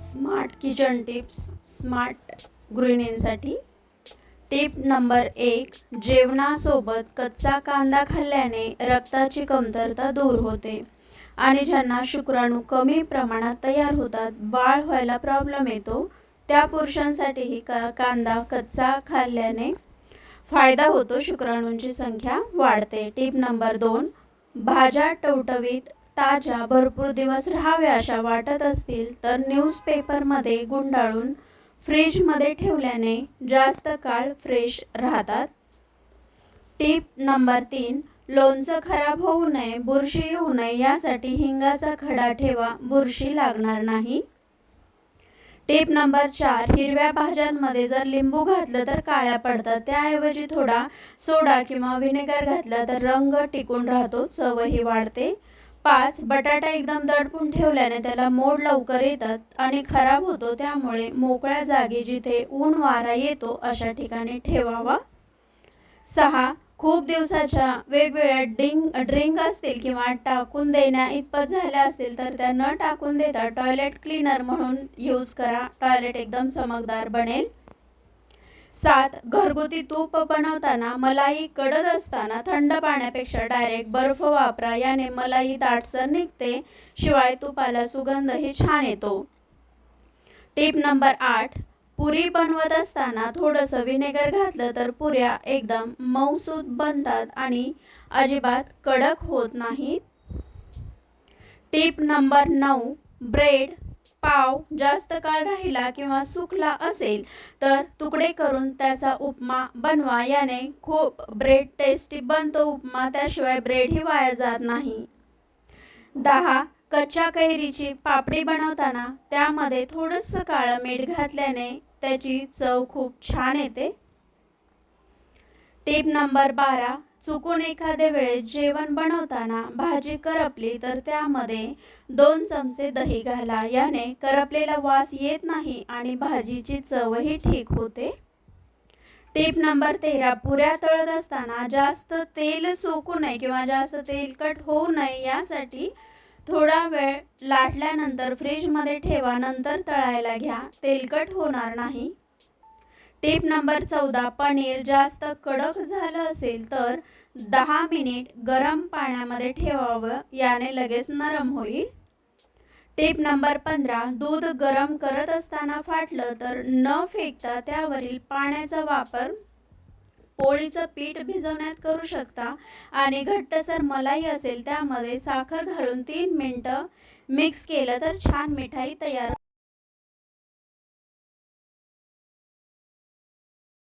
Smart kitchen tips smart गृहिणींसाठी. Tip number एक जेवणासोबत कच्चा कांदा खाल्ल्याने रक्ताची कमतरता दूर होते आणि ज्यांना शुक्राणू कमी प्रमाणात तयार होतात बाळ व्हायला प्रॉब्लेम येतो त्या पुरुषांसाठीही का कांदा कच्चा खाल्ल्याने फायदा होतो शुक्राणूंची संख्या वाढते. टिप नंबर दोन भाज्या टवटवीत ताज्या भरपूर दिवस राहाव्या अशा वाटत असतील तर न्यूजपेपरमध्ये गुंडाळून फ्रीजमध्ये ठेवल्याने जास्त काळ फ्रेश राहतात. टिप नंबर तीन लोणचं खराब होऊ नये बुरशी येऊ नये यासाठी हिंगाचा खडा ठेवा बुरशी लागणार नाही. टिप नंबर चार हिरव्या भाज्यांमध्ये जर लिंबू घातलं तर काळ्या पडतात त्याऐवजी थोडा सोडा किंवा व्हिनेगर घातला तर रंग टिकून राहतो चवही वाढते. पाच बटाटा एकदम दडपून ठेवल्याने त्याला मोड लवकर येतात आणि खराब होतो. त्यामुळे मोकळ्या जागी जिथे ऊन वारा येतो अशा ठिकाणी ठेवावा. सहा खूप दिवसाच्या वेगवेगळ्या डिंग ड्रिंक असतील किंवा टाकून देण्या इतपत झाल्या असतील तर त्या न टाकून देता टॉयलेट क्लीनर म्हणून यूज करा. टॉयलेट एकदम चमकदार बनेल. सात घरगुती तूप बनवताना मलाई कडक असताना थंड पाण्यापेक्षा डायरेक्ट बर्फ वापरा याने मलाई दाटसर निघते शिवाय तुपाला सुगंधही छान येतो. टिप नंबर आठ पुरी बनवत असताना थोडंसं व्हिनेगर घातलं तर पुऱ्या एकदम मऊसूत बनतात आणि अजिबात कडक होत नाहीत. टिप नंबर नऊ ब्रेड पाव जास्त काळ राहिला किंवा सुकला असेल तर तुकडे करून त्याचा उपमा बनवा. याने खूप ब्रेड टेस्टी बनतो. उपमा त्याशिवाय ब्रेडही वाया जात नाही. दहा कच्च्या कैरीची पापडी बनवताना त्यामध्ये थोडंसं काळं मीठ घातल्याने त्याची चव खूप छान येते. टिप नंबर बारा चुकून एखाद्या वेळेस जेवण बनवताना भाजी करपली तर त्यामध्ये दोन चमचे दही घाला. याने करपलेला वास येत नाही आणि भाजीची चवही ठीक होते. टिप नंबर तेरा पुऱ्या तळत असताना जास्त तेल सोकू नये किंवा जास्त तेलकट होऊ नये यासाठी थोडा वेळ लाटल्यानंतर फ्रीजमध्ये ठेवा. नंतर तळायला घ्या. तेलकट होणार नाही. टिप नंबर चौदा पनीर जास्त कडक झालं असेल तर दहा मिनिट गरम पाण्यामध्ये ठेवावं याने लगेच नरम होईल. टिप नंबर पंधरा दूध गरम करत असताना फाटलं तर न फेकता त्यावरील पाण्याचा वापर पोळीचं पीठ भिजवण्यात करू शकता आणि घट्टसर मलाई असेल त्यामध्ये साखर घालून तीन मिनटं मिक्स केलं तर छान मिठाई तयार